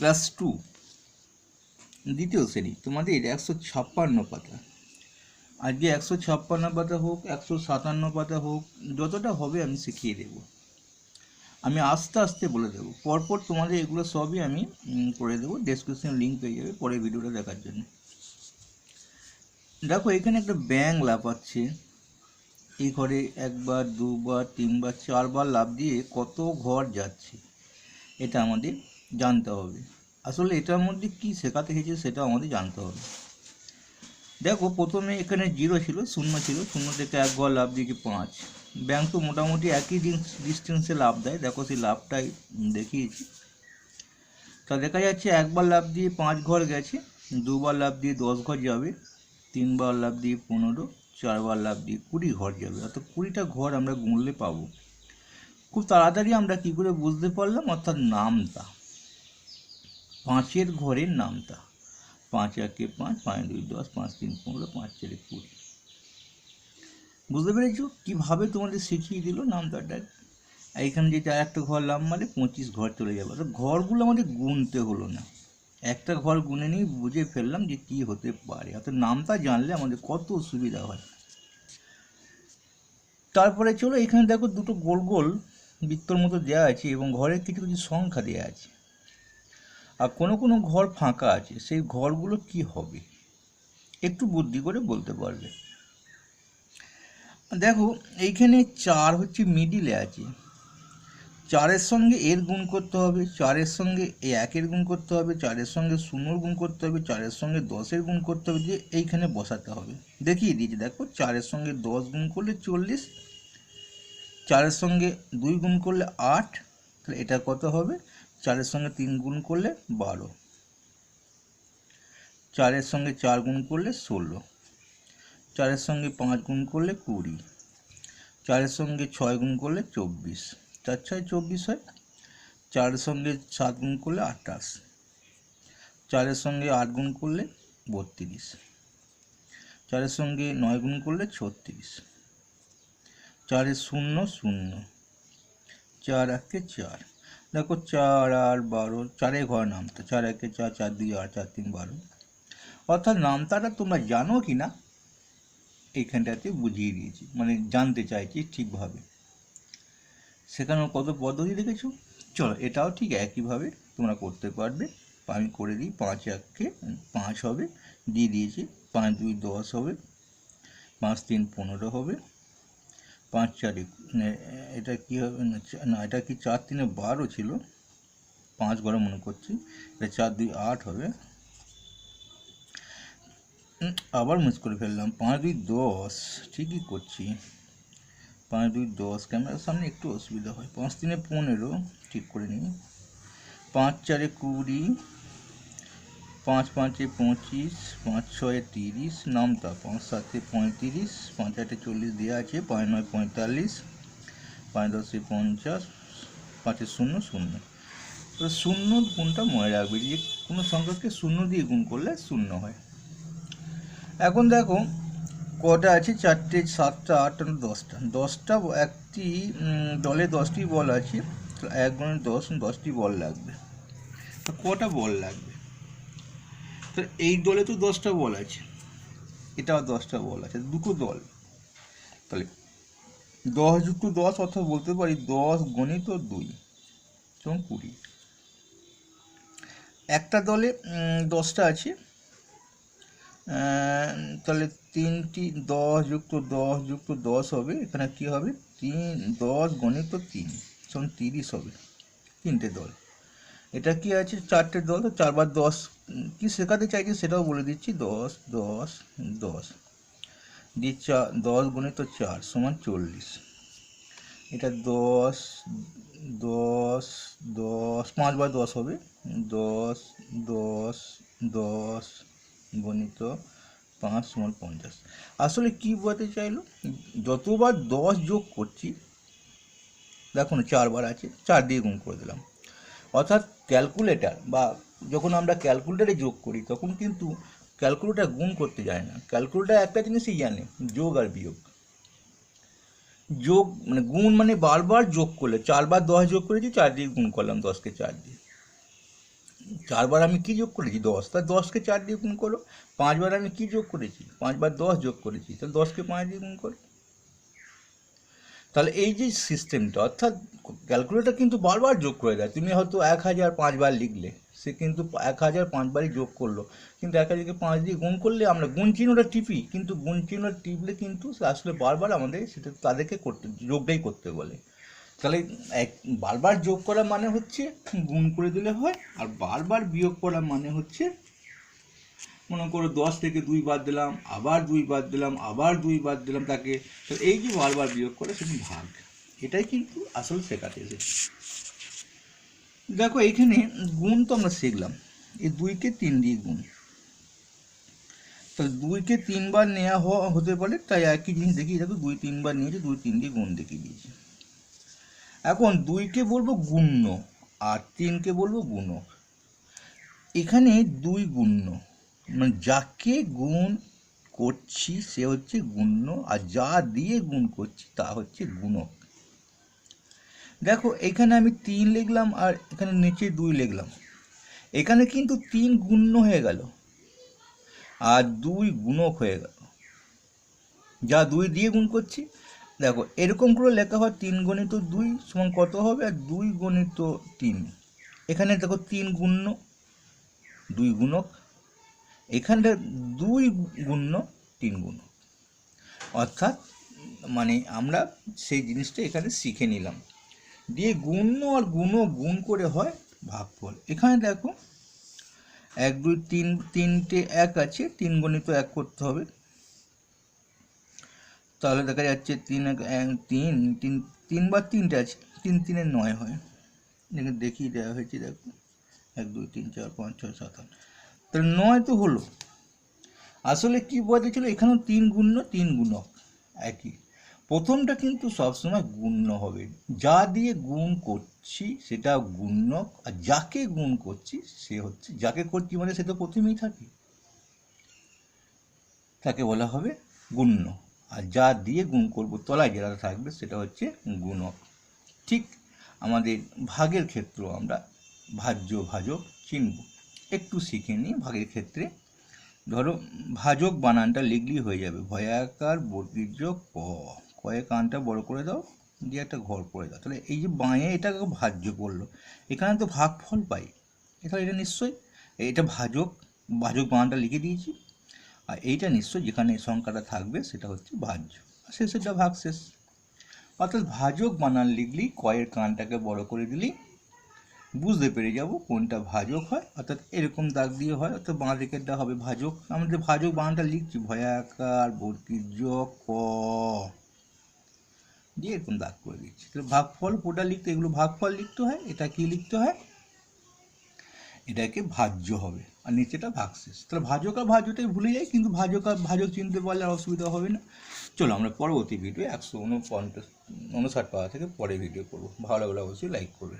Class two, দ্বিতীয় শ্রেণি, তোমাদের একশো ছাপ্পান্ন পাতা। আজকে একশো ছাপ্পান্ন পাতা হোক, একশো সাতান্ন পাতা হোক, যতটা হবে আমি শিখিয়ে দেব। আমি আস্তে আস্তে বলে দেবো। পরপর তোমাদের এগুলো সবই আমি করে দেবো। ডেসক্রিপশন লিঙ্ক পেয়ে যাবে পরে ভিডিওটা দেখার জন্য। দেখো, এখানে একটা ব্যাং লাফাচ্ছে। এই ঘরে একবার, দুবার, তিনবার, চারবার লাভ দিয়ে কত ঘর যাচ্ছে। এটা আমাদের জানতে হবে। আসলে এটার মধ্যে কি শেখাতে হয়েছে সেটা আমাদের জানতে হবে। দেখো, প্রথমে এখানে জিরো ছিল, শূন্য ছিল, শূন্য থেকে এক ঘর লাভ দিয়েছে পাঁচ? ব্যাংক তো মোটামুটি একই ডিস্টেন্সে লাভ দেয়। দেখো, সেই লাভটাই দেখিয়েছি। তা দেখা যাচ্ছে একবার লাভ দিয়ে পাঁচ ঘর গেছে, দুবার লাভ দিয়ে দশ ঘর যাবে, তিনবার লাভ দিয়ে পনেরো, চারবার লাভ দিয়ে কুড়ি ঘর যাবে। অর্থাৎ কুড়িটা ঘর আমরা গুনলে পাবো। খুব তাড়াতাড়ি আমরা কী করে বুঝতে পারলাম? অর্থাৎ নামতা। পাঁচের ঘরের নামতা। পাঁচ, একে পাঁচ পাঁচ, দুই, দশ, পাঁচ, তিন, পনেরো, পাঁচ, চারে কুড়ি। বুঝতে পেরেছ? কীভাবে তোমাদের শিখিয়ে দিল নামতাটা? এইখানে যে চার একটা ঘর লাভ মানে পঁচিশ ঘর চলে যাবে। অর্থাৎ ঘরগুলো আমাদের গুনতে হলো না। একটা ঘর গুনে নিয়ে বুঝে ফেললাম যে কী হতে পারে। অর্থাৎ নামটা জানলে আমাদের কত সুবিধা হয়। তারপরে চলো, এখানে দেখো দুটো গোল গোল বৃত্তর মতো দেওয়া আছে এবং ঘরের কিছু কিছু সংখ্যা দেওয়া আছে। আর কোনো কোনো ঘর ফাঁকা আছে, সেই ঘরগুলো কি হবে? একটু বুদ্ধি করে বলতে পারবে। দেখো, এইখানে চার হচ্ছে মিডিলে আছে। চারের সঙ্গে এর গুণ করতে হবে, চারের সঙ্গে একের গুণ করতে হবে, চারের সঙ্গে শূন্যর গুণ করতে হবে, চারের সঙ্গে দশের গুণ করতে হবে, যে এইখানে বসাতে হবে। দেখিয়ে দিয়েছি, দেখো, চারের সঙ্গে দশ গুণ করলে চল্লিশ, চারের সঙ্গে দুই গুণ করলে আট, তাহলে এটা কত হবে? চারের সঙ্গে তিন গুণ করলে বারো। চারের সঙ্গে চার গুণ করলে ষোলো। চারের সঙ্গে পাঁচ গুণ করলে কুড়ি। চারের সঙ্গে ছয় গুণ করলে চব্বিশ। চার ছয় চব্বিশ হয়, চারের সঙ্গে সাত গুণ করলে আঠাশ। চারের সঙ্গে আট গুণ করলে বত্রিশ। চারের সঙ্গে নয় গুণ করলে ছত্রিশ। চারের শূন্য শূন্য। চার একে চার। দেখো চার আর বারো চারে ঘর নামতা, চার একে চার চার দুই, আট, চার তিন, বারো। অর্থাৎ নামতাটা তোমরা জানো কি না এইখানটাতে বুঝিয়ে দিয়েছি মানে জানতে চাইছি ঠিকভাবে। সেখানে কত পদ্ধতি দেখেছ? চলো, এটাও ঠিক একইভাবে তোমরা করতে পারবে। আমি করে দিই, পাঁচ এককে পাঁচ হবে, দিয়ে দিয়েছি, পাঁচ, দুই, দশ হবে, পাঁচ, তিন, পনেরো হবে, পাঁচ, চারে এটা কী হবে? না এটা কি চার তিনে বারো ছিল? পাঁচ ঘরে মনে করছি। এটা চার দুই আট হবে। আবার মিস করে ফেললাম। পাঁচ দুই দশ, ঠিকই করছি। পাঁচ দুই দশ ক্যামেরার সামনে একটু অসুবিধা হয়। পাঁচ তিনে পনেরো, ঠিক করে নিই। পাঁচ চারে কুড়ি, পাঁচ পাঁচে পঁচিশ, পাঁচ ছয়ে তিরিশ, নামতা। পাঁচ সাতে পঁয়ত্রিশ, পাঁচ আটে চল্লিশ দেওয়া আছে, পাঁচ নয় পঁয়তাল্লিশ। পাঁচ দশে পঞ্চাশ, পাঁচে শূন্য শূন্য। তো শূন্য গুণটা মনে রাখবে যে কোনো সংখ্যাকে শূন্য দিয়ে গুণ করলে শূন্য হয়। এখন দেখো, কটা আছে? চারটে, সাতটা, আটটা দশটা। দশটা একটি দলে দশটি বল আছে এক গুণে দশ, দশটি বল লাগবে। তো কটা বল লাগবে? তো এই দলে তো দশটা বল আছে। এটাও দশটা বল আছে, দুটো দল। তাহলে দশ যুক্ত দশ অর্থাৎ বলতে পারি দশ গণিত দুই যেমন কুড়ি। একটা দলে দশটা আছে তাহলে তিনটি দশ যুক্ত দশ যুক্ত দশ হবে, এখানে কি হবে? তিন, দশ গণিত তিন সমান তিরিশ হবে, তিনটে দল। এটা কি আছে? চারটে দল চারবার দশ কি শেখাতে চাইছি সেটাও বলে দিচ্ছি, দশ দশ দশ। দিয়ে চা, দশ গণিত চার সমান চল্লিশ। এটা দশ দশ দশ পাঁচবার দশ হবে। দশ দশ দশ গণিত পাঁচ সমান পঞ্চাশ। আসলে কি বোঝাতে চাইলো? যতবার দশ যোগ করছি, দেখুন চারবার আছে, চার দিয়ে গুণ করে দিলাম। অর্থাৎ ক্যালকুলেটার বা যখন আমরা ক্যালকুলেটারে যোগ করি, তখন কিন্তু ক্যালকুলেটার গুণ করতে যায় না। ক্যালকুলেটার একটা জিনিসই জানে, যোগ আর বিয়োগ। যোগ মানে গুণ মানে বারবার যোগ করলে, চারবার দশ যোগ করেছি, চার দিয়ে গুণ করলাম, দশকে চার দিয়ে। চারবার আমি কি যোগ করেছি? দশ। তা দশকে চার দিয়ে গুণ করো। পাঁচবার আমি কি যোগ করেছি? পাঁচবার দশ যোগ করেছি তাহলে দশকে পাঁচ দিয়ে গুণ করো। তাহলে এই যে সিস্টেমটা অর্থাৎ ক্যালকুলেটর কিন্তু বারবার যোগ করে দেয়। তুমি হয়তো এক হাজার পাঁচবার লিখলে সে কিন্তু এক হাজার পাঁচবারই যোগ করল। কিন্তু এক হাজারকে পাঁচ দিয়ে গুণ করলে আমরা, গুণ চিহ্নটা টিপি, কিন্তু গুণ চিহ্ন টিপলে কিন্তু আসলে বারবার আমাদের সেটা তাদেরকে করতে, যোগটাই করতে বলে। তাহলে এক, বারবার যোগ করা মানে হচ্ছে গুণ করে দিলে হয়, আর বারবার বিয়োগ করা মানে হচ্ছে, মনে করো দশ থেকে দুই বাদ দিলাম, আবার দুই বাদ দিলাম, আবার দুই বাদ দিলাম তাকে এই যে বারবার বিয়োগ করে সেটা ভাগ। এটাই কিন্তু আসল শেখাতে এসেছে। দেখো, এইখানে গুণ তো আমরা শিখলাম। এই দুইকে তিন দিয়ে গুণ। তাহলে দুইকে তিনবার নেওয়া হওয়া হতে পারে, তাই একই জিনিস দেখিয়ে দেখো, দুই তিনবার নিয়েছে, দুই তিন দিয়ে গুণ দেখিয়ে দিয়েছে। এখন দুইকে বলব গুণ্য, আর তিনকে বলব গুণক। এখানে দুই গুণ্য মানে যাকে গুণ করছি সে হচ্ছে গুণ্য, আর যা দিয়ে গুণ করছি তা হচ্ছে গুণক। দেখো, এখানে আমি তিন লিখলাম আর এখানে নিচে দুই লিখলাম। এখানে কিন্তু তিন গুণ্য হয়ে গেল আর দুই গুণক হয়ে গেল। যা দুই দিয়ে গুণ করছি, দেখো, এরকম করে লেখা হয় তিন গণিত দুই সমান কত হবে? আর দুই গণিত তিন। এখানে দেখো তিন গুণ্য, দুই গুণক। এখানটা দুই গুণ্য, তিন গুণক। অর্থাৎ মানে আমরা সেই জিনিসটা এখানে শিখে নিলাম। দিয়ে গুণ্য আর গুণ গুণ করে হয় ভাগফল এখানে দেখো, এক, দুই, তিন, তিনটে এক আছে, তিন গণিত এক করতে হবে। তাহলে দেখা যাচ্ছে তিন এক তিন তিন তিনবার তিনটে আছে, তিন, তিনের নয় হয়। দেখে দেখিয়ে দেওয়া হয়েছে, দেখো, এক, দুই, তিন, চার, পাঁচ, ছয়, সাত, আট। তাহলে নয় তো হলো। আসলে কি বোঝাচ্ছিল এখানেও তিন গুণ্য তিন গুণক একই। প্রথমটা কিন্তু সবসময় গুণ্য হবে। যা দিয়ে গুণ করছি, সেটা গুণ্যক, আর যাকে গুণ করছি, সে হচ্ছে, যাকে করছি মানে সে তো প্রথমেই থাকে। তাকে বলা হবে গুণ্য। আর যা দিয়ে গুণ করব, তলায় যেটা থাকবে, সেটা হচ্ছে গুণক। ঠিক আমাদের ভাগের ক্ষেত্রেও আমরা ভাজ্য, ভাজক চিনব। একটু শিখে নিই ভাগের ক্ষেত্রে। ধরো, ভাজক বানানটা লিখলেই হয়ে যাবে। ভয়াকার বর্গীর্য ক কয়ে কানটা বড় করে দাও, দিয়ে একটা ঘর করে দাও। তাহলে এই যে বাঁয়ে এটাকে ভাজ্য করল, এখানে তো ভাগফল পাই। এখানে এটা নিশ্চয়ই, এটা ভাজক ভাজক বানানটা লিখে দিয়েছি। আর এইটা নিশ্চয়ই যেখানে সংখ্যাটা থাকবে সেটা হচ্ছে ভাজ্য। আর শেষেরটা ভাগ শেষ। অর্থাৎ ভাজক বানান লিখলেই কয়ের কানটাকে বড় করে দিলেই বুঝতে পেরে যাব কোনটা ভাজক হয়। অর্থাৎ এরকম দাগ দিয়ে হয়, অর্থাৎ বাঁ দিকেরটা হবে ভাজক। আমাদের ভাজক বানানটা লিখছি, ভয়াকার বর্গীর্য ক। দিয়ে এরকম দাগ করে দিচ্ছি। তাহলে ভাগফল পুরোটা লিখতে, এগুলো ভাগফল লিখতে হয়, এটা কি লিখতে হয়? এটাকে ভাজ্য হবে আর নিচেটা ভাগশেষ। তাহলে ভাজক আর ভাজ্যটাই ভুলে যায় কিন্তু ভাজক আর ভাজক চিনতে পারলে আর অসুবিধা হবে না। চলো আমরা পরবর্তী ভিডিও একশো উনপঞ্চাশ, উনষাট পাওয়া থেকে পরে ভিডিও করব। ভালো লাগলে অবশ্যই লাইক করবে।